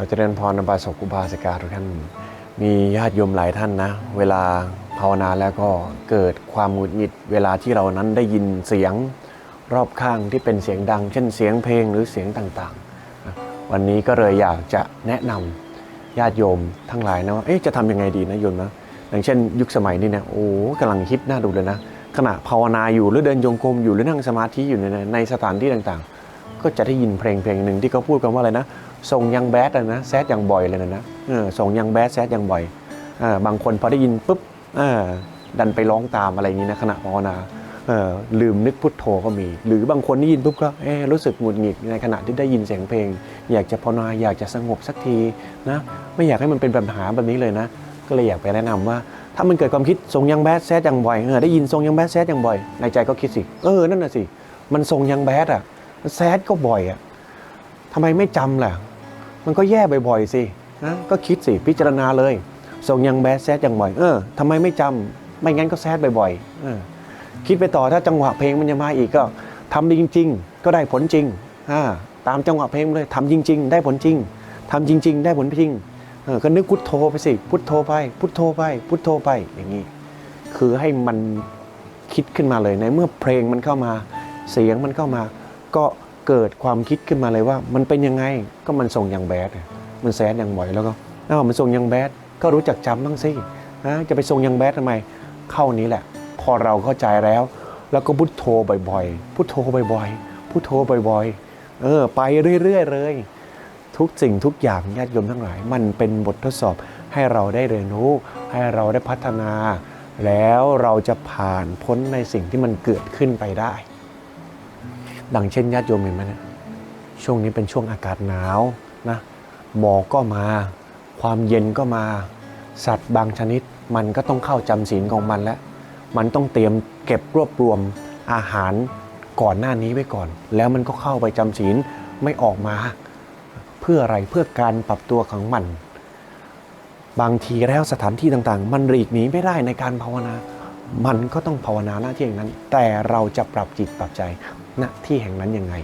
เราจะเริญพรนบาสกุบาสิกาทุกท่าน มีญาติโยมหลายท่านนะ เวลาภาวนาแล้วก็เกิดความหงุดหงิด เวลาที่เรานั้นได้ยินเสียงรอบข้างที่เป็นเสียงดัง เช่นเสียงเพลงหรือเสียงต่างๆ วันนี้ก็เลยอยากจะแนะนำญาติโยมทั้งหลายนะว่าเอ๊ะจะทำยังไงดีนะโยมนะอย่างเช่น ยุคสมัยนี้เนี่ยโอ้กำลังฮิตน่าดูเลยนะขณะภาวนาอยู่หรือเดินจงกรมอยู่หรือนั่งสมาธิอยู่ในในสถานที่ต่างๆ ก็จะได้ยินเพลงเพลงหนึ่งที่เขาพูดกันว่าอะไรนะ ส่งยังแบดอะนะแซดยังบ่อยเลยนะนะส่งยังแบดแซดยังบ่อยอบางคนพอได้ยินปุ๊บดันไปร้องตามอะไรอย่างนี้นะขณะภาวนาลืมนึกพุทโธก็มี หรือบางคนได้ยินปุ๊บก็รู้สึกหงุดหงิดในขณะที่ได้ยินเสียงเพลง อยากจะภาวนาอยากจะสงบสักทีนะไม่อยากให้มันเป็นปัญหาแบบนี้เลยนะ ก็เลยอยากไปแนะนำว่า ถ้ามันเกิดความคิดทรงยังแบดแซดยังบ่อยอได้ยินทรงยังแบดแซดยังบ่อยในใจก็คิดสิเออนั่นน่ะสิมันทรงยังแบดอะแซดก็บ่อยอะทำไมไม่จำล่ะ มันก็แย่บ่อยๆสินะก็คิดสิพิจารณาเลยทรงยังแบดแซดยังบ่อยเออทำไมไม่จำไม่งั้นก็แซดบ่อยๆเออคิดไปต่อถ้าจังหวะเพลงมันจะมาอีกก็ทำจริง ๆ ก็ได้ผลจริงอ่าตามจังหวะเพลงเลยทำจริง ๆ ได้ผลจริงทำจริง ๆ ได้ผลจริงเออก็นึกพุทโธไปสิพุทโธไป พุทโธไป พุทโธไปอย่างนี้ คือให้มันคิดขึ้นมาเลยในเมื่อเพลงมันเข้ามา เสียงมันเข้ามา ก็ เกิดความคิดขึ้นมาเลยว่า มันเป็นยังไงก็มันส่งอย่างแบดมันแซดอย่างบ่อยแล้วก็อ้าวมันส่งอย่างแบดก็รู้จักจำบ้างสินะจะไปส่งอย่างแบดทำไมเข้านี้แหละ พอเราเข้าใจแล้ว แล้วก็พุทโธบ่อยๆพุทโธบ่อยๆพุทโธบ่อยๆเออไปเรื่อยๆเลย ทุกสิ่งทุกอย่างญาติโยมทั้งหลาย มันเป็นบททดสอบให้เราได้เรียนรู้ ให้เราได้พัฒนา แล้วเราจะผ่านพ้นในสิ่งที่มันเกิดขึ้นไปได้ ดังเช่นญาติโยมเห็นไหมเนะช่วงนี้เป็นช่วงอากาศหนาวนะหมอกก็มา ความเย็นก็มา สัตว์บางชนิดมันก็ต้องเข้าจำศีลของมันแล้ว มันต้องเตรียมเก็บรวบรวมอาหารก่อนหน้านี้ไว้ก่อน แล้วมันก็เข้าไปจำศีลไม่ออกมา เพื่ออะไรเพื่อการปรับตัวของมัน บางทีแล้วสถานที่ต่างๆ มันหลีกหนีไม่ได้ในการภาวนา มันก็ต้องภาวนาหน้าที่อย่างนั้น แต่เราจะปรับจิตปรับใจ ณที่แห่งนั้นยังไง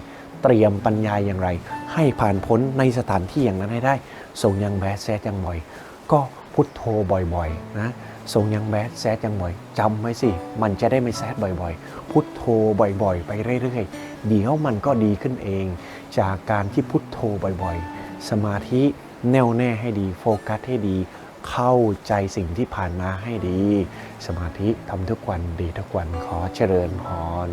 เตรียมปัญญาอย่างไร ให้ผ่านพ้นในสถานที่อย่างนั้นให้ได้ส่งยังแบดแซดยังบ่อย ก็พุทโธบ่อยๆนะส่งยังแบดแซดยังบ่อยจำไว้สิ มันจะได้ไม่แซดบ่อยๆ พุทโธบ่อยๆ ไปเรื่อยๆ เดี๋ยวมันก็ดีขึ้นเอง จากการที่พุทโธบ่อยๆ สมาธิแน่วแน่ให้ดีโฟกัสให้ดีเข้าใจสิ่งที่ผ่านมาให้ดี สมาธิทำทุกวันดีทุกวันขอเจริญพร